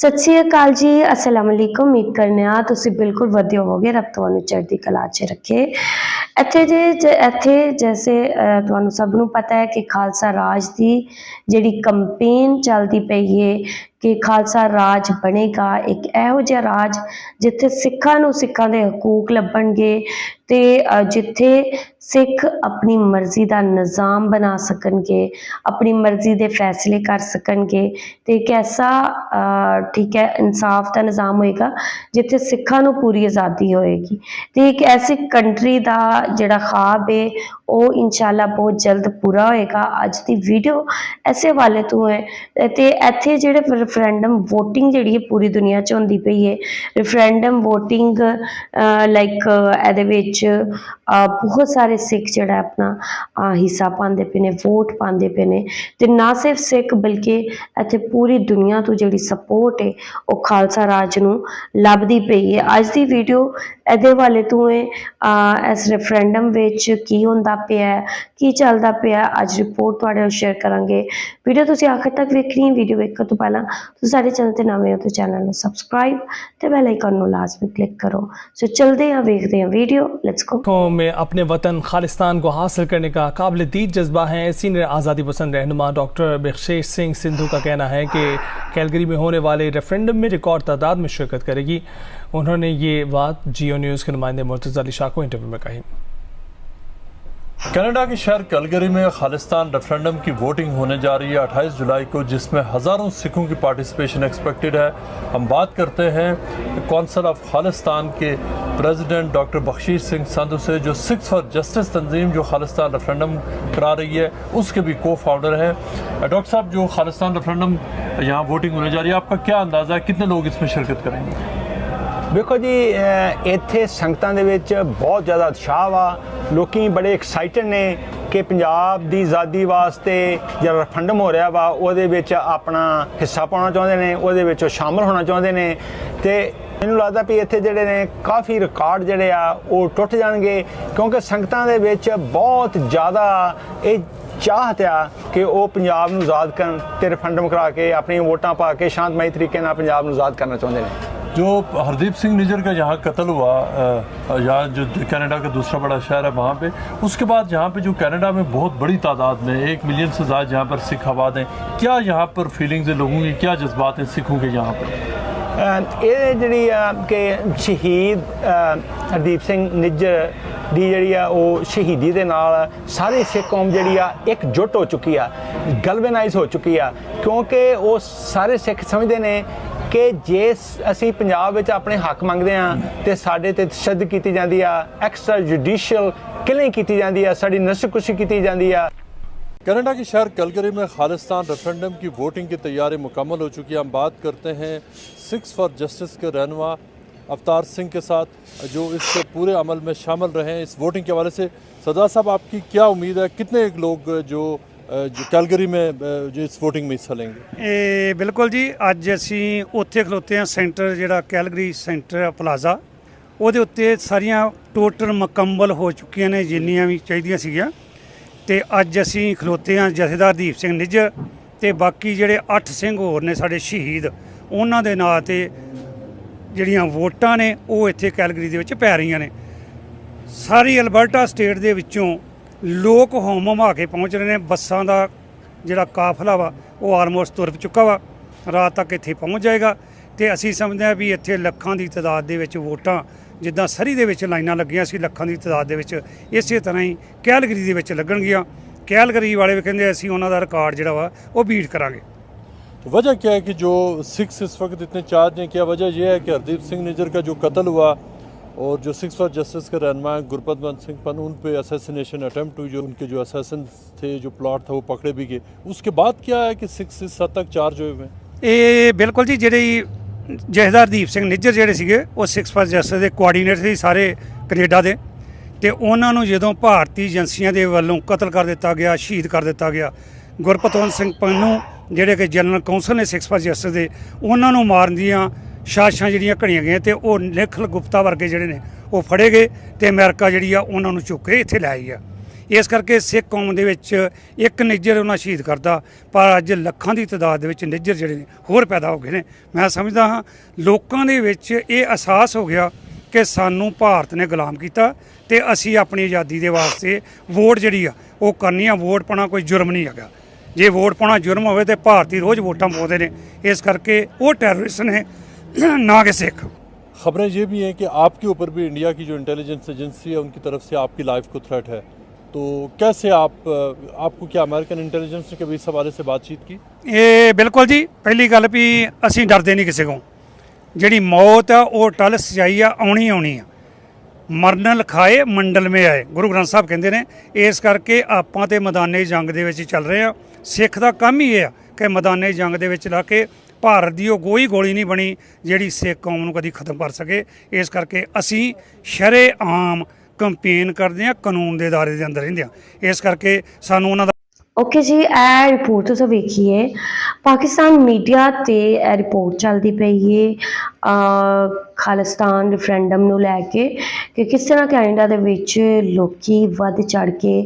ਸਤਿ ਸ਼੍ਰੀ ਅਕਾਲ ਜੀ, ਅਸਲਾਮ ਅਲੈਕੁਮ। ਉਮੀਦ ਕਰਨੇ ਆ ਤੁਸੀਂ ਬਿਲਕੁਲ ਵਧੀਆ ਹੋਵੋਗੇ। ਰੱਬ ਤੁਹਾਨੂੰ ਚੜ੍ਹਦੀ ਕਲਾ 'ਚ ਰੱਖੇ। ਇੱਥੇ ਜੇ ਇੱਥੇ ਜੈਸੇ ਤੁਹਾਨੂੰ ਸਭ ਨੂੰ ਪਤਾ ਹੈ ਕਿ ਖਾਲਸਾ ਰਾਜ ਦੀ ਜਿਹੜੀ ਕੰਪੇਨ ਚੱਲਦੀ ਪਈ ਹੈ ਕਿ ਖਾਲਸਾ ਰਾਜ ਬਣੇਗਾ। ਇੱਕ ਇਹੋ ਜਿਹਾ ਰਾਜ ਜਿੱਥੇ ਸਿੱਖਾਂ ਨੂੰ ਸਿੱਖਾਂ ਦੇ ਹਕੂਕ ਲੱਭਣਗੇ ਤੇ ਜਿੱਥੇ ਸਿੱਖ ਆਪਣੀ ਮਰਜ਼ੀ ਦਾ ਨਿਜ਼ਾਮ ਬਣਾ ਸਕਣਗੇ, ਆਪਣੀ ਮਰਜ਼ੀ ਦੇ ਫੈਸਲੇ ਕਰ ਸਕਣਗੇ ਤੇ ਇੱਕ ਐਸਾ ਠੀਕ ਹੈ, ਇਨਸਾਫ ਦਾ ਨਿਜ਼ਾਮ ਹੋਏਗਾ ਜਿੱਥੇ ਸਿੱਖਾਂ ਨੂੰ ਪੂਰੀ ਆਜ਼ਾਦੀ ਹੋਏਗੀ। ਤੇ ਇੱਕ ਐਸੀ ਕੰਟਰੀ ਦਾ ਜਿਹੜਾ ਖਾਬ ਹੈ ਉਹ ਇਨਸ਼ਾਅੱਲਾ ਬਹੁਤ ਜਲਦ ਪੂਰਾ ਹੋਏਗਾ। ਅੱਜ ਦੀ ਵੀਡੀਓ ਐਸੇ ਵਾਲੇ ਤੋਂ ਹੈ ਤੇ ਇੱਥੇ ਜਿਹੜੇ ਰੈਫਰੈਂਡਮ VOTING ਜਿਹੜੀ ਹੈ ਪੂਰੀ ਦੁਨੀਆ 'ਚ ਹੁੰਦੀ ਪਈ ਹੈ। ਰੈਫਰੈਂਡਮ VOTING ਲਾਈਕ ਇਹਦੇ ਵਿੱਚ ਬਹੁਤ ਸਾਰੇ ਸਿੱਖ ਜਿਹੜਾ ਆਪਣਾ ਹਿੱਸਾ ਪਾਉਂਦੇ ਪਏ ਨੇ ਵੋਟ ਪਾਉਂਦੇ ਪਏ ਨੇ। ਤੇ ਨਾ ਸਿਰਫ ਸਿੱਖ ਬਲਕਿ ਇੱਥੇ ਪੂਰੀ ਦੁਨੀਆ ਤੋਂ ਜਿਹੜੀ ਸਪੋਰਟ ਹੈ, ਉਹ ਖਾਲਸਾ ਰਾਜ ਨੂੰ ਲੱਭਦੀ ਪਈ ਹੈ। ਅੱਜ ਦੀ ਵੀਡੀਓ ਇਹਦੇ ਵਾਲੇ ਤੋਂ ਹੈ ਇਸ ਰੈਫਰੈਂਡਮ ਵਿੱਚ ਕੀ ਹੁੰਦਾ ਪਿਆ ਕੀ ਚੱਲਦਾ ਪਿਆ ਅੱਜ ਰਿਪੋਰਟ ਤੁਹਾਡੇ ਨਾਲ ਸ਼ੇਅਰ ਕਰਾਂਗੇ। ਵੀਡੀਓ ਤੁਸੀਂ ਆਖਰ ਤੱਕ ਵੇਖਣੀ ਹੈ ਵੀਡੀਓ ਵੇਖਣ ਤੋਂ ਪਹਿਲਾਂ તો સારી ચેનલ તે નવી હો તો ચેનલને સબસ્ક્રાઇબ તે બેલ આઇકનનો લાજમી ક્લિક करो। सो चलते हैं वेखते हैं वीडियो लेट्स गो में अपने वतन खालिस्तान को हासिल करने का काबिल दीद जज्बा है, सीनियर आज़ादी पसंद रहनुमा डॉक्टर बख्शेश सिंह सिंधु का कहना है कि कैलगरी में होने वाले रेफरेंडम में रिकॉर्ड तादाद में शिरकत करेगी। उन्होंने ये बात जियो न्यूज़ के नुमाइंदे मुर्तज़ा अली शाह को इंटरव्यू में कही। कनाडा के शहर कलगरी में खालिस्तान रेफरेंडम की वोटिंग होने जा रही है। 28 जुलाई को, जिसमें हज़ारों सिखों की पार्टिसिपेशन एक्सपेक्टेड है। हम बात करते हैं कौंसल ऑफ़ खालिस्तान के प्रेसिडेंट डॉक्टर बख्शीश सिंह संधु से, जो सिक्स फॉर जस्टिस तंजीम जो खालिस्तान रेफरेंडम करा रही है, उसके भी को फाउंडर हैं। डॉक्टर साहब, जो खालिस्तान रेफरेंडम यहाँ वोटिंग होने जा रही है, आपका क्या अंदाज़ा है? कितने लोग इसमें शिरकत करेंगे? ਵੇਖੋ ਜੀ ਇੱਥੇ ਸੰਗਤਾਂ ਦੇ ਵਿੱਚ ਬਹੁਤ ਜ਼ਿਆਦਾ ਉਤਸ਼ਾਹ ਵਾ। ਲੋਕੀ ਬੜੇ ਐਕਸਾਈਟਡ ਨੇ ਕਿ ਪੰਜਾਬ ਦੀ ਆਜ਼ਾਦੀ ਵਾਸਤੇ ਜਿਹੜਾ ਰੈਫਰੈਂਡਮ ਹੋ ਰਿਹਾ ਵਾ, ਉਹਦੇ ਵਿੱਚ ਆਪਣਾ ਹਿੱਸਾ ਪਾਉਣਾ ਚਾਹੁੰਦੇ ਨੇ, ਉਹਦੇ ਵਿੱਚ ਉਹ ਸ਼ਾਮਲ ਹੋਣਾ ਚਾਹੁੰਦੇ ਨੇ। ਤੇ ਮੈਨੂੰ ਲੱਗਦਾ ਵੀ ਇੱਥੇ ਜਿਹੜੇ ਨੇ, ਕਾਫੀ ਰਿਕਾਰਡ ਜਿਹੜੇ ਆ, ਉਹ ਟੁੱਟ ਜਾਣਗੇ, ਕਿਉਂਕਿ ਸੰਗਤਾਂ ਦੇ ਵਿੱਚ ਬਹੁਤ ਜ਼ਿਆਦਾ ਇਹ ਚਾਹਤ ਆ ਕਿ ਉਹ ਪੰਜਾਬ ਨੂੰ ਆਜ਼ਾਦ ਕਰਨ ਤੇ ਰੈਫਰੈਂਡਮ ਕਰਾ ਕੇ ਆਪਣੀਆਂ ਵੋਟਾਂ ਪਾ ਕੇ ਸ਼ਾਂਤਮਈ ਤਰੀਕੇ ਨਾਲ ਪੰਜਾਬ ਨੂੰ ਆਜ਼ਾਦ ਕਰਨਾ ਚਾਹੁੰਦੇ ਨੇ। जो हरदीप सिंह निजर का यहाँ कत्ल हुआ अ, यहाँ जो कनाडा का दूसरा बड़ा शहर है वहाँ पे उसके बाद यहाँ पे जो कनाडा में बहुत बड़ी तादाद में एक मिलियन से ज़्यादा यहाँ पर सिख आबाद हैं क्या यहाँ पर फीलिंग्स है लोगों की क्या जज्बात हैं सिखों के यहाँ पर ਅਹ ਇਹ ਜਿਹੜੀ ਆ ਕਿ ਸ਼ਹੀਦ ਅਹ ਹਰਦੀਪ ਸਿੰਘ ਨਿੱਜਰ ਦੀ ਜਿਹੜੀ ਆ ਉਹ ਸ਼ਹੀਦੀ ਦੇ ਨਾਲ ਸਾਰੀ ਸਿੱਖ ਕੌਮ ਜਿਹੜੀ ਆ ਇਕਜੁੱਟ ਹੋ ਚੁੱਕੀ ਆ ਗਲਵਨਾਈਜ਼ ਹੋ ਚੁੱਕੀ ਆ ਕਿਉਂਕਿ ਉਹ ਸਾਰੇ ਸਿੱਖ ਸਮਝਦੇ ਨੇ ਕਿ ਜੇ ਸ- ਅਸੀਂ ਪੰਜਾਬ ਵਿੱਚ ਆਪਣੇ ਹੱਕ ਮੰਗਦੇ ਆ ਤੇ ਸਾਡੇ ਤੇ ਤਸ਼ੱਦਦ ਕੀਤੀ ਜਾਂਦੀ ਆ ਐਕਸਟਰਾ ਜੁਡੀਸ਼ੀਅਲ ਕਿਲਿੰਗ ਕੀਤੀ ਜਾਂਦੀ ਆ ਸਾਡੀ ਨਸਲਕੁਸ਼ੀ ਕੀਤੀ ਜਾਂਦੀ ਆ कनाडा के शहर कलगरी में खालिस्तान रेफरेंडम की वोटिंग की तैयारी मुकम्मल हो चुकी है हम बात करते हैं सिक्स फॉर जस्टिस के रहनुमा अवतार सिंह के साथ जो इस पूरे अमल में शामिल रहे हैं इस वोटिंग के हवाले से सरदार साहब आपकी क्या उम्मीद है कितने लोग जो ਕੈਲਗਰੀ ਮੇਂ ਜੋ ਸਪੋਰਟਿੰਗ ਮੇਂ ਹਿੱਸਾ ਇਹ ਬਿਲਕੁਲ ਜੀ, ਅੱਜ ਅਸੀਂ ਉੱਥੇ ਖਲੋਤੇ ਹਾਂ, ਸੈਂਟਰ ਜਿਹੜਾ ਕੈਲਗਰੀ ਸੈਂਟਰ ਪਲਾਜ਼ਾ। ਉਹਦੇ ਉੱਤੇ ਸਾਰੀਆਂ ਟੋਟਲ ਮੁਕੰਮਲ ਹੋ ਚੁੱਕੀਆਂ ਨੇ, ਜਿੰਨੀਆਂ ਵੀ ਚਾਹੀਦੀਆਂ ਸੀਗੀਆਂ। ਤੇ ਅੱਜ ਅਸੀਂ ਖਲੋਤੇ ਹਾਂ ਜਥੇਦਾਰ ਦੀਪ ਸਿੰਘ ਨਿੱਜ ਤੇ ਬਾਕੀ ਜਿਹੜੇ 8 ਸਿੰਘ ਹੋਰ ਨੇ ਸਾਡੇ ਸ਼ਹੀਦ, ਉਹਨਾਂ ਦੇ ਨਾਂ ਤੇ ਜਿਹੜੀਆਂ ਵੋਟਾਂ ਨੇ, ਉਹ ਇੱਥੇ ਕੈਲਗਰੀ ਦੇ ਵਿੱਚ ਪੈ ਰਹੀਆਂ ਨੇ। ਸਾਰੀ ਅਲਬਰਟਾ ਸਟੇਟ ਦੇ ਵਿੱਚੋਂ ਲੋਕ ਹੋਮ ਹਮਾ ਕੇ ਪਹੁੰਚ ਰਹੇ ਨੇ ਬੱਸਾਂ ਦਾ ਜਿਹੜਾ ਕਾਫਲਾ ਵਾ ਉਹ ਆਲਮੋਸਟ ਤੁਰ ਚੁੱਕਾ ਵਾ ਰਾਤ ਤੱਕ ਇੱਥੇ ਪਹੁੰਚ ਜਾਏਗਾ ਤੇ ਅਸੀਂ ਸਮਝਦੇ ਹਾਂ ਵੀ ਇੱਥੇ ਲੱਖਾਂ ਦੀ ਤਾਦਾਦ ਦੇ ਵਿੱਚ ਵੋਟਾਂ ਜਿੱਦਾਂ ਸਰੀ ਦੇ ਵਿੱਚ ਲਾਈਨਾਂ ਲੱਗੀਆਂ ਸੀ ਲੱਖਾਂ ਦੀ ਤਾਦਾਦ ਦੇ ਵਿੱਚ ਇਸੇ ਤਰ੍ਹਾਂ ਹੀ ਕੈਲਗਰੀ ਦੇ ਵਿੱਚ ਲੱਗਣਗੀਆਂ ਕੈਲਗਰੀ ਵਾਲੇ ਵੀ ਕਹਿੰਦੇ ਅਸੀਂ ਉਹਨਾਂ ਦਾ ਰਿਕਾਰਡ ਜਿਹੜਾ ਵਾ ਉਹ ਬੀਟ ਕਰਾਂਗੇ तो वजह क्या है कि जो सिक्स इस वक्त इतने चार्ज हैं क्या वजह यह है कि हरदीप सिंह निजर का जो कत्ल हुआ और जो सिक्स फॉर जस्टिस के रहनमा हैं गुरपतवंत सिंह पन उन पे असैसिनेशन अटैम्प्ट हुई जो उनके जो असैसन थे जो प्लॉट था वो पकड़े भी गए उसके बाद क्या है कि सिक्स इस हद तक चार्ज हुए हुए हैं ਇਹ ਬਿਲਕੁਲ ਜੀ ਜਿਹੜੀ ਜਥੇਦਾਰ ਦੀਪ ਸਿੰਘ ਨਿੱਜਰ ਜਿਹੜੇ ਸੀਗੇ ਉਹ ਸਿਕਸ ਫਾਰ ਜਸਟਿਸ ਦੇ ਕੋਆਰਡੀਨੇਟਰ ਸੀ ਸਾਰੇ ਕੈਨੇਡਾ ਦੇ ਤੇ ਉਹਨਾਂ ਨੂੰ ਜਦੋਂ ਭਾਰਤੀ ਏਜੰਸੀਆਂ ਦੇ ਵੱਲੋਂ ਕਤਲ ਕਰ ਦਿੱਤਾ ਗਿਆ ਸ਼ਹੀਦ ਕਰ ਦਿੱਤਾ ਗਿਆ ਗੁਰਪਤਵੰਤ ਸਿੰਘ ਪੰਨੂ ਜਿਹੜੇ ਕਿ ਜਨਰਲ ਕੌਂਸਲ ਨੇ ਸਿਕਸ ਫਾਰ ਜਸਟਿਸ ਦੇ ਉਹਨਾਂ ਨੂੰ ਮਾਰਨ ਦੀਆਂ ਸਾਜ਼ਿਸ਼ਾਂ ਜਿਹੜੀਆਂ ਘੜੀਆਂ ਗਈਆਂ ਤੇ ਉਹ ਨਿਖਲ ਗੁਪਤਾ ਵਰਗੇ ਜਿਹੜੇ ਨੇ, ਉਹ ਫੜੇ ਗਏ ਤੇ ਅਮਰੀਕਾ ਜਿਹੜੀ ਆ ਉਹਨਾਂ ਨੂੰ ਚੁੱਕ ਕੇ ਇੱਥੇ ਲੈ ਆਈ ਆ। ਇਸ ਕਰਕੇ ਸਿੱਖ ਕੌਮ ਦੇ ਵਿੱਚ ਇੱਕ ਨਿੱਜਰ ਉਹਨਾਂ ਸ਼ਹੀਦ ਕਰਦਾ, ਪਰ ਅੱਜ ਲੱਖਾਂ ਦੀ ਤਾਦਾਦ ਦੇ ਵਿੱਚ ਨਿੱਜਰ ਜਿਹੜੇ ਨੇ ਹੋਰ ਪੈਦਾ ਹੋ ਗਏ ਨੇ। ਮੈਂ ਸਮਝਦਾ ਹਾਂ, ਲੋਕਾਂ ਦੇ ਵਿੱਚ ਇਹ ਅਹਿਸਾਸ ਹੋ ਗਿਆ ਕਿ ਸਾਨੂੰ ਭਾਰਤ ਨੇ ਗੁਲਾਮ ਕੀਤਾ ਤੇ ਅਸੀਂ ਆਪਣੀ ਆਜ਼ਾਦੀ ਦੇ ਵਾਸਤੇ ਵੋਟ ਜਿਹੜੀ ਆ, ਉਹ ਕਰਨੀ ਆ। ਵੋਟ ਪਾਉਣਾ ਕੋਈ ਜੁਰਮ ਨਹੀਂ ਹੈਗਾ। ਜੇ ਵੋਟ ਪਾਉਣਾ ਜੁਰਮ ਹੋਵੇ ਤੇ ਭਾਰਤੀ ਰੋਜ਼ ਵੋਟਾਂ ਪਾਉਂਦੇ ਨੇ। ਇਸ ਕਰਕੇ ਉਹ ਟੈਰਰਿਸਟ ਨੇ ਨਾ ਕਿ ਸਿੱਖ खबरें ये भी हैं कि आपके ऊपर भी इंडिया की जो इंटेलिजेंस एजेंसी है उनकी तरफ से आपकी लाइफ को थ्रेट है तो कैसे आप अ, आपको क्या अमेरिकन इंटेलिजेंस ने कभी इस हवाले से बातचीत की ਇਹ ਬਿਲਕੁਲ ਜੀ ਪਹਿਲੀ ਗੱਲ ਵੀ ਅਸੀਂ ਡਰਦੇ ਨਹੀਂ ਕਿਸੇ ਕੋਲੋਂ ਜਿਹੜੀ ਮੌਤ ਆ ਉਹ ਟਲ ਸਜਾਈ ਆ ਆਉਣੀ ਆਉਣੀ ਆ ਮਰਨ ਲਖਾਏ ਮੰਡਲ ਮੇ ਆਏ ਗੁਰੂ ਗ੍ਰੰਥ ਸਾਹਿਬ ਕਹਿੰਦੇ ਨੇ ਇਸ ਕਰਕੇ ਆਪਾਂ ਤੇ ਮੈਦਾਨੇ ਜੰਗ ਦੇ ਵਿੱਚ ਹੀ ਚੱਲ ਰਹੇ ਆ ਸਿੱਖ ਦਾ ਕੰਮ ਹੀ ਇਹ ਆ ਕਿ ਮੈਦਾਨੇ ਜੰਗ ਦੇ ਵਿੱਚ ਲਾ ਕੇ ਭਾਰਤ ਦੀ ਉਹ ਕੋਈ ਗੋਲੀ ਨਹੀਂ ਬਣੀ ਜਿਹੜੀ ਸਿੱਖ ਕੌਮ ਨੂੰ ਕਦੀ ਖਤਮ ਕਰ ਸਕੇ। ਇਸ ਕਰਕੇ ਅਸੀਂ ਸ਼ਰੇ ਆਮ ਕੰਪੇਨ ਕਰਦੇ ਆ ਕਾਨੂੰਨ ਦੇ ਦਾਇਰੇ ਦੇ ਅੰਦਰ ਰਹਿੰਦੇ ਆ ਇਸ ਕਰਕੇ ਸਾਨੂੰ ਉਹਨਾਂ ਦਾ ਓਕੇ ਜੀ, ਇਹ ਰਿਪੋਰਟ ਤੁਸੀਂ ਵੇਖੀਏ। ਪਾਕਿਸਤਾਨ ਮੀਡੀਆ ਤੇ ਇਹ ਰਿਪੋਰਟ ਚੱਲਦੀ ਪਈ ਏ ਖਾਲਿਸਤਾਨ ਰੈਫਰੈਂਡਮ ਨੂੰ ਲੈ ਕੇ ਕਿ ਕਿਸ ਤਰ੍ਹਾਂ ਕੈਨੇਡਾ ਦੇ ਵਿੱਚ ਲੋਕੀ ਵੱਧ ਚੜ ਕੇ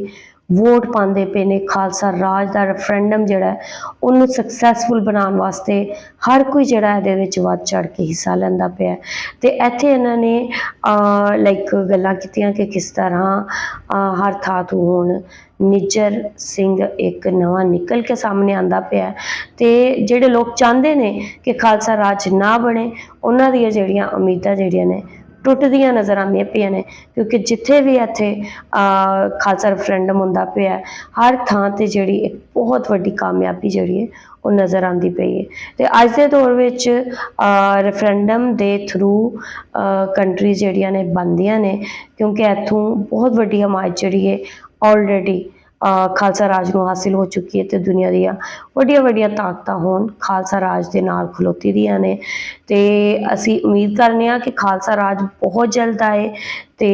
ਵੋਟ ਪਾਉਂਦੇ ਪਏ ਨੇ, ਖਾਲਸਾ ਰਾਜ ਦਾ ਰੈਫਰੈਂਡਮ ਜਿਹੜਾ ਉਹਨੂੰ ਸਕਸੈਸਫੁਲ ਬਣਾਉਣ ਵਾਸਤੇ ਹਰ ਕੋਈ ਜਿਹੜਾ ਇਹਦੇ ਵਿੱਚ ਵੱਧ ਚੜ ਕੇ ਹਿੱਸਾ ਲੈਂਦਾ ਪਿਆ ਹੈ। ਤੇ ਇੱਥੇ ਇਹਨਾਂ ਨੇ ਲਾਈਕ ਗੱਲਾਂ ਕੀਤੀਆਂ ਕਿ ਕਿਸ ਤਰ੍ਹਾਂ ਹਰ ਥਾਂ ਤੋਂ ਹੁਣ ਨਿੱਜਰ ਸਿੰਘ ਇੱਕ ਨਵਾਂ ਨਿਕਲ ਕੇ ਸਾਹਮਣੇ ਆਂਦਾ ਪਿਆ ਹੈ ਤੇ ਜਿਹੜੇ ਲੋਕ ਚਾਹੁੰਦੇ ਨੇ ਕਿ ਖਾਲਸਾ ਰਾਜ ਨਾ ਬਣੇ, ਉਹਨਾਂ ਦੀਆਂ ਜਿਹੜੀਆਂ ਉਮੀਦਾਂ ਜਿਹੜੀਆਂ ਨੇ ਟੁੱਟਦੀਆਂ ਨਜ਼ਰ ਆਉਂਦੀਆਂ ਪਈਆਂ ਨੇ, ਕਿਉਂਕਿ ਜਿੱਥੇ ਵੀ ਇੱਥੇ ਖਾਲਸਾ ਰੈਫਰੈਂਡਮ ਹੁੰਦਾ ਪਿਆ ਹਰ ਥਾਂ ਤੇ ਜਿਹੜੀ ਇੱਕ ਬਹੁਤ ਵੱਡੀ ਕਾਮਯਾਬੀ ਜਿਹੜੀ ਹੈ, ਉਹ ਨਜ਼ਰ ਆਉਂਦੀ ਪਈ ਹੈ। ਤੇ ਅੱਜ ਦੇ ਦੌਰ ਵਿੱਚ ਰੈਫਰੈਂਡਮ ਦੇ ਥਰੂ ਕੰਟਰੀ ਜਿਹੜੀਆਂ ਨੇ, ਬਣਦੀਆਂ ਨੇ, ਕਿਉਂਕਿ ਇੱਥੋਂ ਬਹੁਤ ਵੱਡੀ ਹਮਾਇਤ ਜਿਹੜੀ ਹੈ ਆਲਰੇਡੀ ਖਾਲਸਾ ਰਾਜ ਨੂੰ ਹਾਸਿਲ ਹੋ ਚੁੱਕੀ ਹੈ ਤੇ ਦੁਨੀਆ ਦੀਆਂ ਵੱਡੀਆਂ ਵੱਡੀਆਂ ਤਾਕਤਾਂ ਹੋਣ, ਖਾਲਸਾ ਰਾਜ ਦੇ ਨਾਲ ਖਲੋਤੀ ਦੀਆਂ ਨੇ। ਤੇ ਅਸੀਂ ਉਮੀਦ ਕਰਨੇ ਆ ਕਿ ਖਾਲਸਾ ਰਾਜ ਬਹੁਤ ਜਲਦ ਆਏ ਤੇ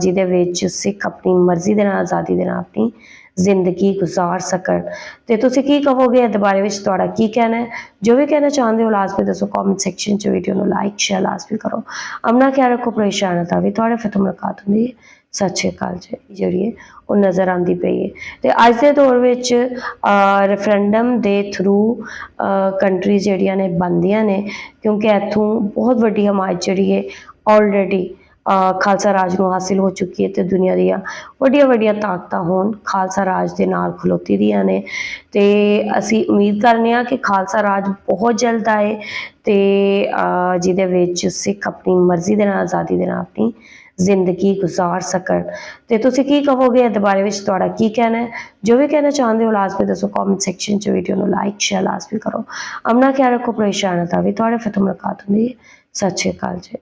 ਜਿਹਦੇ ਵਿੱਚ ਸਿੱਖ ਆਪਣੀ ਮਰਜ਼ੀ ਦੇ ਨਾਲ, ਆਜ਼ਾਦੀ ਦੇ ਨਾਲ ਆਪਣੀ ਜ਼ਿੰਦਗੀ ਗੁਜ਼ਾਰ ਸਕਣ। ਤੇ ਤੁਸੀਂ ਕੀ ਕਹੋਗੇ ਇਹਦੇ ਬਾਰੇ ਵਿੱਚ? ਤੁਹਾਡਾ ਕੀ ਕਹਿਣਾ ਹੈ? ਜੋ ਵੀ ਕਹਿਣਾ ਚਾਹੁੰਦੇ ਹੋ, ਲਾਜ਼ਮੀ ਦੱਸੋ ਕਮੈਂਟ ਸੈਕਸ਼ਨ 'ਚ ਵੀਡੀਓ ਨੂੰ ਲਾਈਕ ਸ਼ੇਅਰ ਲਾਜ਼ਮੀ ਕਰੋ। ਅਮਨਾ ਖਿਆਲ ਰੱਖੋ ਪਰੇਸ਼ਾਨ ਤਾਂ ਵੀ ਤੁਹਾਡੇ ਫਿਰ ਤੋਂ ਮੁਲਾਕਾਤ ਹੁੰਦੀ ਹੈ। ਸਤਿ ਸ਼੍ਰੀ ਅਕਾਲ ਜੀ ਜਿਹੜੀ ਹੈ ਉਹ ਨਜ਼ਰ ਆਉਂਦੀ ਪਈ ਹੈ ਤੇ ਅੱਜ ਦੇ ਦੌਰ ਵਿੱਚ ਰੈਫਰੈਂਡਮ ਦੇ ਥਰੂ ਕੰਟਰੀ ਜਿਹੜੀਆਂ ਨੇ, ਬਣਦੀਆਂ ਨੇ, ਕਿਉਂਕਿ ਇੱਥੋਂ ਬਹੁਤ ਵੱਡੀ ਹਮਾਇਤ ਜਿਹੜੀ ਹੈ ਆਲਰੇਡੀ ਖਾਲਸਾ ਰਾਜ ਨੂੰ ਹਾਸਿਲ ਹੋ ਚੁੱਕੀ ਹੈ ਤੇ ਦੁਨੀਆ ਦੀਆਂ ਵੱਡੀਆਂ ਵੱਡੀਆਂ ਤਾਕਤਾਂ ਹੋਣ, ਖਾਲਸਾ ਰਾਜ ਦੇ ਨਾਲ ਖਲੋਤੀ ਦੀਆਂ ਨੇ। ਤੇ ਅਸੀਂ ਉਮੀਦ ਕਰਨੇ ਆ ਕਿ ਖਾਲਸਾ ਰਾਜ ਬਹੁਤ ਜਲਦ ਆਏ ਤੇ ਜਿਹਦੇ ਵਿੱਚ ਸਿੱਖ ਆਪਣੀ ਮਰਜ਼ੀ ਦੇ ਨਾਲ, ਆਜ਼ਾਦੀ ਦੇ ਨਾਲ ਆਪਣੀ ਜ਼ਿੰਦਗੀ ਗੁਜ਼ਾਰ ਸਕਣ। ਤੇ ਤੁਸੀਂ ਕੀ ਕਹੋਗੇ ਇਹਦੇ ਬਾਰੇ ਵਿੱਚ? ਤੁਹਾਡਾ ਕੀ ਕਹਿਣਾ ਹੈ? ਜੋ ਵੀ ਕਹਿਣਾ ਚਾਹੁੰਦੇ ਹੋ, ਲਾਜ਼ਮੀ ਦੱਸੋ। ਕਮੈਂਟ ਸੈਕਸ਼ਨ 'ਚ ਵੀਡੀਓ ਨੂੰ ਲਾਈਕ ਸ਼ੇਅਰ ਲਾਜ਼ਮੀ ਕਰੋ। ਅਮਨਾ ਖਿਆਲ ਰੱਖੋ, ਪਰੇਸ਼ਾਨ ਤਾਂ ਵੀ ਤੁਹਾਡੇ ਫਿਰ ਤੋਂ ਮੁਲਾਕਾਤ ਹੁੰਦੀ ਹੈ। ਸਤਿ ਸ਼੍ਰੀ ਅਕਾਲ ਜੀ।